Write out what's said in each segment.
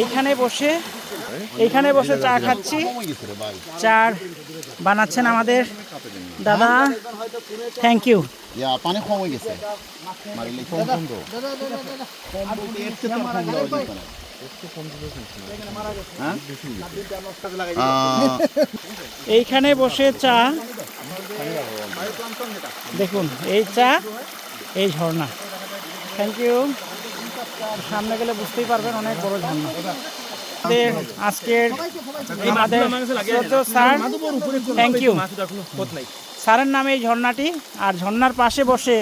এইখানে বসে এইখানে বসে চা খাচ্ছি। চা বানাচ্ছেন আমাদের দাদা। থ্যাংক ইউ পানি কম গেছে। হ্যাঁ? এইখানে বসে চা। দেখুন এই চা এই ঝর্ণা। থ্যাংক ইউ সামনে গেলে বুঝতেই পারবেন অনেক বড় ঝর্ণা। আজকের স্যার থ্যাংক ইউ স্যারের নামে এই ঝর্ণাটি আর ঝর্ণার পাশে বসে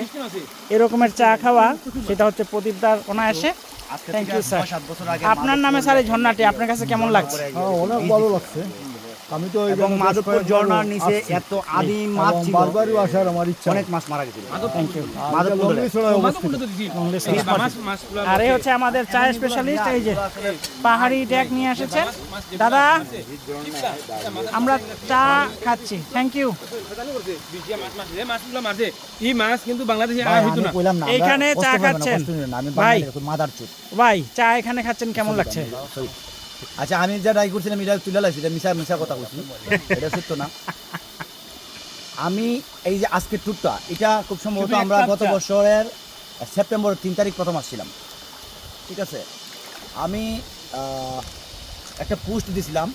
এরকমের চা খাওয়া সেটা হচ্ছে প্রদীপদার অনায়াসে। থ্যাংক ইউ স্যার আপনার নামে স্যার এই ঝর্ণাটি আপনার কাছে কেমন লাগছে? হ্যাঁ, অনেক ভালো লাগছে। আমি তো এবং মাধবপুর ঝর্ণার নিচে এত আদি মাছ ছিল বারবারই আসার আমার ইচ্ছা অনেক মাছ মারা গেছিল। থ্যাংক ইউ মাধবপুর লঙ্গিছড়ায় অবস্থিত। আর হচ্ছে আমাদের চা স্পেশালিস্ট এই যে পাহাড়ি ডেক নিয়ে এসেছেন দাদা আমরা চা খাচ্ছি। থ্যাংক ইউ এই মাছ কিন্তু বাংলাদেশে এইখানে চা খাচ্ছেন। ভাই। ভাই চা এখানে খাচ্ছেন কেমন লাগছে? আচ্ছা আমি যা ট্রাই করছিলাম এটা তুলে লাগছি এটা মিশা মিশা কথা বলছি এটা সত্য না। আমি এই যে আজকের ট্যুরটা এটা খুব সম্ভবত আমরা গত বছরের সেপ্টেম্বর তিন তারিখ প্রথম আসছিলাম। ঠিক আছে? আমি একটা পোস্ট দিছিলাম।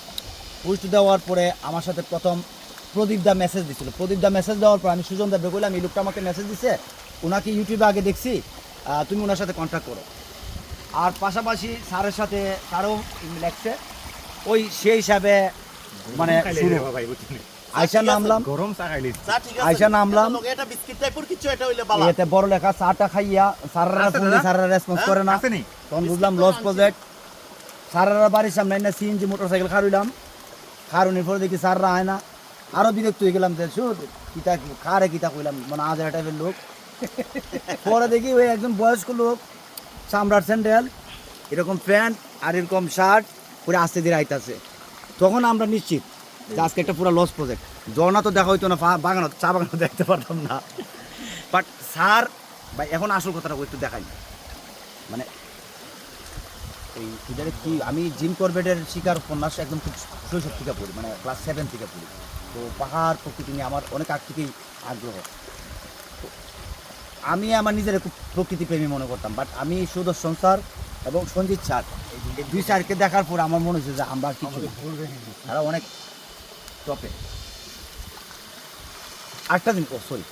পোস্ট দেওয়ার পরে আমার সাথে প্রথম প্রদীপ দা মেসেজ দিছিল। প্রদীপ দা মেসেজ দেওয়ার পর আমি সুজন দেবকে বললাম এই লোকটা আমাকে মেসেজ দিছে। ওনাকে ইউটিউবে আগে দেখছি। তুমি ওনার সাথে কন্ট্যাক্ট করো। আর পাশাপাশি স্যারের সাথে তারও লেখছে ওই সেই হিসাবে মানে শুরু। আয়সা নামলাম। চা ঠিক আয়সা নামলাম। এটা এটা বিস্কিট টাইপের কিছু এটা হইলে বালা। এতে বড় লেখা চাটা খাইয়া ফোন দিয়ে স্যারেরা রেসপন্স করে না। তখন বুঝলাম লস প্রজেক্ট স্যারেরা বাড়ির সামনে না সিএনজি মোটরসাইকেল খারুইলাম খারুনির পরে দেখি স্যাররা আয় না। আরও বিরক্ত হয়ে গেলাম যে শুধ কিতা খারে কিতা কইলাম? মানে আজ টাইপের লোক। পরে দেখি ওই একজন বয়স্ক লোক চামড়ার স্যান্ডেল, এরকম প্যান্ট আর এরকম শার্ট পরে আস্তে দিয়ে আইতাছে। তখন আমরা নিশ্চিত যে আজকে একটা পুরো লস প্রজেক্ট ঝর্ণা তো দেখা হইতো না বাগানও চা বাগানও দেখতে পারতাম না। বাট স্যার বা এখন আসল কথাটা একটু দেখাই। মানে এই কি, আমি জিম করবেটের শিকার, উপন্যাস একদম খুব শৈশব থেকে পড়ি মানে ক্লাস সেভেন থেকে পড়ি। তো পাহাড় প্রকৃতি নিয়ে আমার অনেক আগ থেকেই আগ্রহ। আমি আমার নিজের খুব প্রকৃতি প্রেমী মনে করতাম বাট আমি সুদর্শন স্যার এবং সঞ্জিত স্যার দুই স্যারকে দেখার পর আমার মনে হচ্ছে যে আমরা কিছু তারা অনেক টপে আরেকটা দিন সরি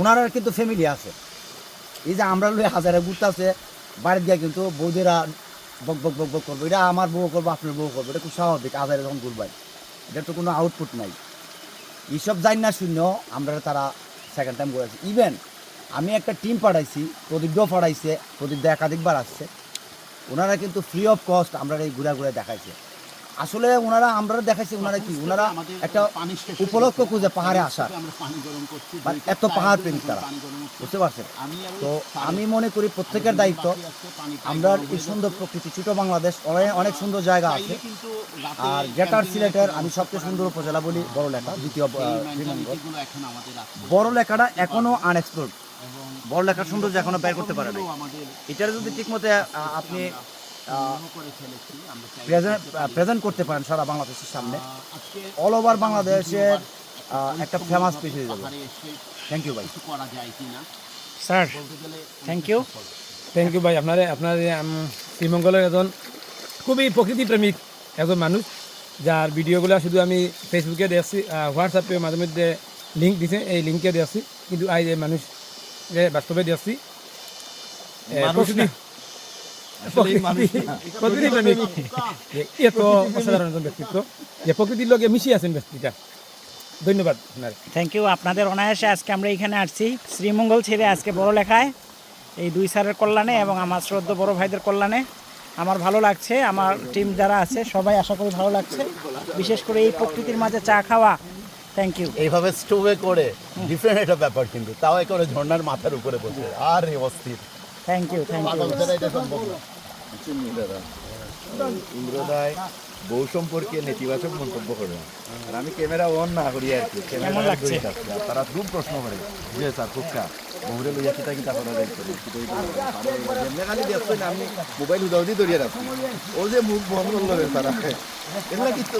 ওনারা কিন্তু ফ্যামিলি আছে। এই যে আমরা লই হাজারে ঘুরতে আছে বাড়ি গিয়ে কিন্তু বৌদিরা বক বক বক বক করব। এটা আমার বউ করব আপনার বউ করব এটা খুব স্বাভাবিক হাজারে যখন ঘুরবাই এটা তো কোনো আউটপুট নাই। এইসব জানি না শূন্য আমরা তারা সেকেন্ড টাইম করেছি ইভেন আমি একটা টিম পাঠাইছি প্রদীপও পাঠাইছে প্রদীপ একাধিকবার আসছে। ওনারা কিন্তু ফ্রি অফ কস্ট আমরা এই ঘুরা ঘুরে দেখাইছে। আসলে ওনারা আমরা দেখাইছি, ওনারা কি? ওনারা একটা উপলক্ষ খুঁজে পাহাড়ে আসার। বাট এত পাহাড় প্রেমিক তারা। বুঝতে পারছেন? তো আমি মনে করি প্রত্যেকের দায়িত্ব। আমরা এই সুন্দর প্রকৃতি, ছোট বাংলাদেশ, অনেক সুন্দর জায়গা আছে। আর গ্রেটার সিলেটের আমি সবচেয়ে সুন্দর উপজেলা বলি, বড় লেখা, দ্বিতীয় বড় লেখাটা এখনও আনএক্সপ্লোর বড় লেখার সৌন্দর্য এখনও বের করতে পারে এটার যদি ঠিক মতো আপনি প্রেজেন্ট করতে পারেন সারা বাংলাদেশের সামনে অল ওভার বাংলাদেশের একটা ফেমাস পিস হয়ে যাবে। থ্যাংক ইউ ভাই sir thank you thank you ভাই আপনার আপনার শ্রীমঙ্গলের একজন খুবই প্রকৃতি প্রেমিক একজন মানুষ, যার ভিডিওগুলো শুধু আমি ফেসবুকে দেখছি হোয়াটসঅ্যাপে মাঝে মধ্যে লিঙ্ক দিছে, এই লিঙ্কে দেখছি কিন্তু আই এই মানুষ এ বাস্তবে এত অসাধারণ ব্যক্তিত্ব। যে প্রকৃতির লোকে মিশিয়ে আছেন ব্যক্তিটা। ধন্যবাদ আপনার। থ্যাংক ইউ আপনাদের অনায়াসে আজকে আমরা এখানে আসছি। শ্রীমঙ্গল ছেড়ে আজকে বড় লেখায় এই দুই স্যারের কল্যাণে এবং আমার শ্রদ্ধ বড় ভাইদের কল্যাণে। আমার ভালো লাগছে আমার টিম যারা আছে সবাই আশা করি ভালো লাগছে। বিশেষ করে এই প্রকৃতির মাঝে চা খাওয়া থ্যাংক ইউ এইভাবে স্টোভে করে ডিফারেন্ট একটা ব্যাপার কিন্তু। তাও করে ঝর্ণার মাথার উপরে বসে। আর এই অস্থির থ্যাংক ইউ থ্যাংক ইউ এটা সম্ভব না। ইন্দ্রদায় বউ সম্পর্কে নেতিবাচক মন্তব্য করে। আর আমি ক্যামেরা অন না করি আর কি। লাগছে? তারা খুব প্রশ্ন করে। যে স্যার খুবকা বউরে লইয়া কিতা কিতা করা যেমনি খালি দেখছেন আমি মোবাইল উদাও দিয়ে ধরিয়ে রাখছি। ও যে মুখ বন্ধ করল রে তারা। এগুলা কিন্তু